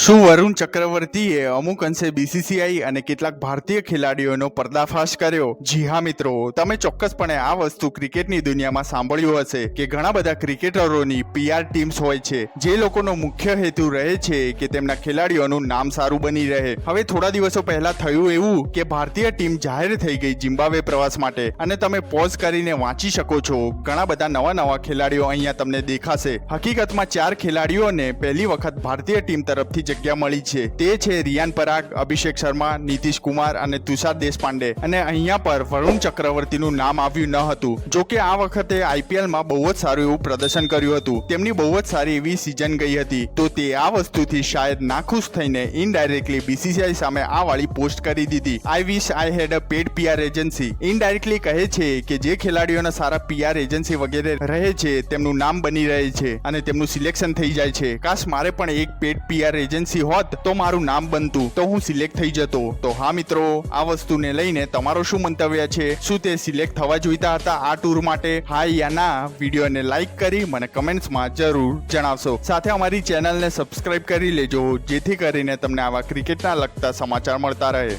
શું વરુણ ચક્રવર્તીએ અમુક અંશે બીસીસીઆઈ અને કેટલાક ભારતીય ખેલાડીઓનો પર્દાફાશ કર્યો? જી હા મિત્રો, તમે ચોક્કસપણે આ વસ્તુ ક્રિકેટની દુનિયામાં સાંભળ્યું હશે કે ઘણા બધા ક્રિકેટરોની પીઆર ટીમ્સ હોય છે, જે લોકોનો મુખ્ય હેતુ રહે છે કે તેમના ખેલાડીઓનું નામ સારું બની રહે. હવે થોડા દિવસો પહેલા થયું એવું કે ભારતીય ટીમ જાહેર થઈ ગઈ જિમ્બાવે પ્રવાસ માટે અને તમે પોઝ કરીને વાંચી શકો છો, ઘણા બધા નવા નવા ખેલાડીઓ અહીંયા તમને દેખાશે. હકીકતમાં ચાર ખેલાડીઓને પહેલી વખત ભારતીય ટીમ તરફથી જગ્યા મળી છે. તે છે રિયાન પરાગ, અભિષેક શર્મા, નીતિશ કુમાર અને તુષાર દેશપાંડે. અને અહીંયા પર વરુણ ચક્રવર્તીનું નામ આવ્યું ન હતું. જો કે આ વખતે આઈપીએલમાં બહુ જ સારું એવું પ્રદર્શન કર્યું હતું. તેમની બહુ જ સારી એવી સિઝન ગઈ હતી. તો તે આ વસ્તુથી શાયદ નાખુશ થઈને ઇનડાયરેક્ટલી બીસીસીઆઈ સામે આ વાળી પોસ્ટ કરી દીધી. I wish I had a paid PR agency indirectly કહે છે કે જે ખેલાડીઓના સારા પીઆર એજન્સી વગેરે રહે છે, તેમનું નામ બની રહે છે અને તેમનું સિલેક્શન થઈ જાય છે. કાશ મારે પણ એક પેડ પીઆર એજન્સી હોત તો મારું નામ બનતું, તો હું સિલેક્ટ થઈ જતો. તો હા મિત્રો, આ વસ્તુને લઈને તમારો શું મંતવ્ય છે? શું તે સિલેક્ટ થવા જોઈતા હતા આ ટૂર માટે? હા યા ના? વિડીયોને લાઈક કરી મને કમેન્ટ્સમાં જરૂર જણાવશો. સાથે અમારી ચેનલને સબસ્ક્રાઇબ કરી લેજો, જેથી કરીને તમને આવા ક્રિકેટના લગતા સમાચાર મળતા રહે.